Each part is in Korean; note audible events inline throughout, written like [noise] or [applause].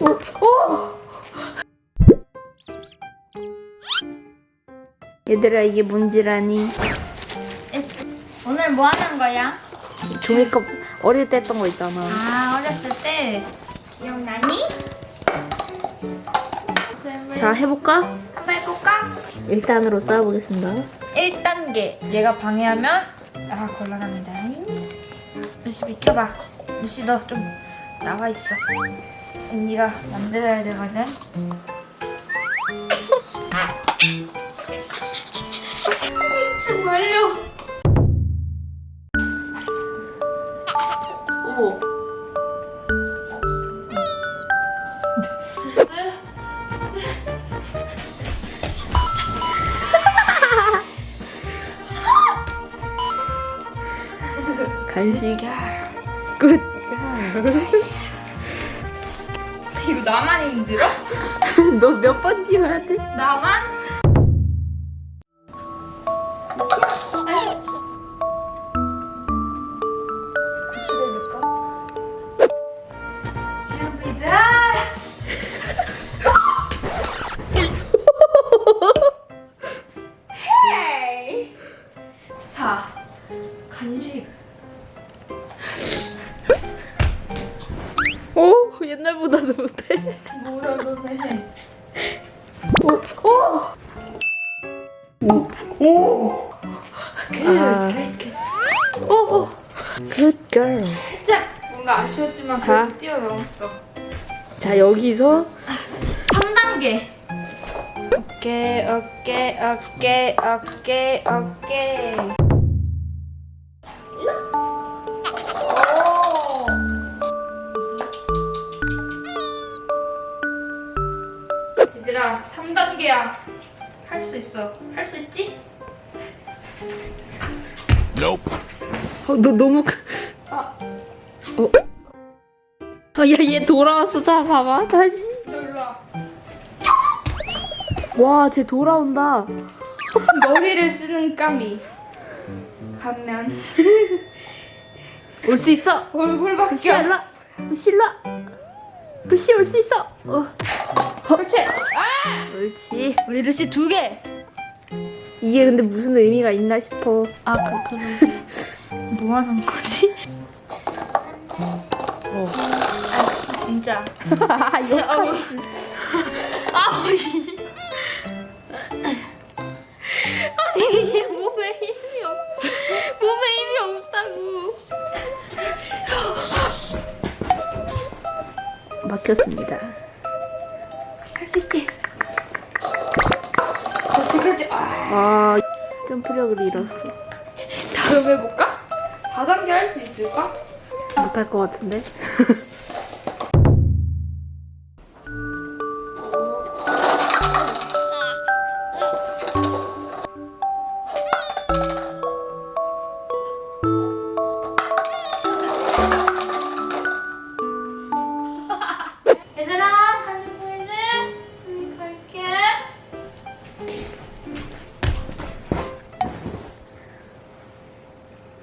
오, 오! 얘들아 이게 뭔지라니? 오늘 뭐 하는 거야? 종이컵 어릴 때 했던 거 있잖아. 아 어렸을 때 기억나니? 자 해볼까? 한번 해볼까? 1단으로 쌓아보겠습니다. 1단계 얘가 방해하면 아 곤란합니다 루시 비켜봐 루시 너 좀 나와 있어 언니가 만들어야 되거든 정말요 오. 간식 끝. 이거 [laughs] 나만 힘들어? [laughs] 너 몇 번 뛰어야 돼? 나만? 자, 간식. 오 옛날보다 도 못해. 뭐야 너네? 아. 오, Good girl. 살짝 뭔가 아쉬웠지만 자. 그래도 뛰어넘었어. 자 여기서 3단계. 어깨, 어깨, 어깨, 어깨, 어깨. 3단계야. 할 수 있어. 할 수 있지? 어, 너 너무 크- 아, 어. 야얘 돌아왔어. 자 봐봐 다시. 놀라. 와쟤 돌아온다. 머리를 쓰는 까미. 반면 올 수 있어. 얼굴 부시 바뀌어. 일라. 부시 일라. 부시 올 수 있어. 어. 그렇지. 아! 옳지. 우리 루시 두 개. 이게 근데 무슨 의미가 있나 싶어. 아, 그, 그, 뭐 하는 거지? 어. 아씨, 진짜. [laughs] 아 이거 아우. 아우, 이. 아니, 이게 몸에 힘이 없, 몸에 힘이 없다고. 막혔습니다. 할 수 있지? 아. 아 점프력을 잃었어. 다음 해볼까? 4단계 할 수 있을까? 못할 것 같은데. [laughs] 얘들아,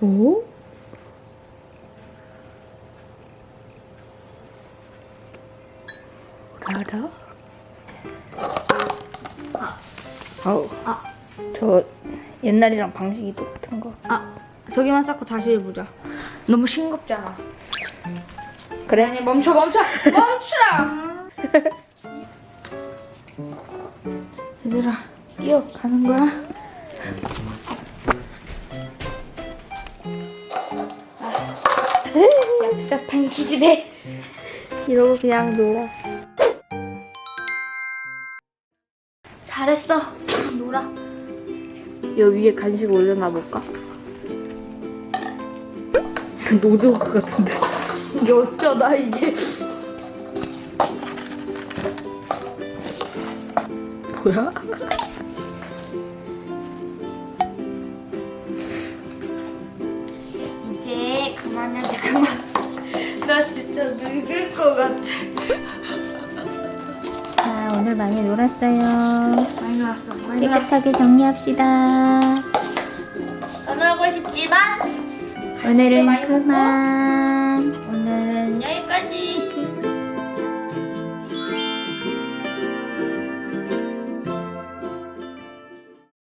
오? 라라? 아우, 아. 저 옛날이랑 방식이 똑같은 거. 아, 저기만 쌓고 다시 해보자. 너무 싱겁잖아. 그래? 아니, 멈춰, 멈춰! 멈추라! [laughs] 얘들아, 뛰어가는 거야? 얍삽한 기집애. 이러고 그냥 놀아. 잘했어. 놀아. 여 위에 간식 올려놔 볼까? [laughs] 노조 같은데. [laughs] 이게 어쩌다, [laughs] 이게. 뭐야? 것 같아. 자, 오늘 많이 놀았어요. 많이 놀았어, 많이 놀았어. 깨끗하게 정리합시다. 더 놀고 싶지만, 오늘은 많이 먹고. 그만.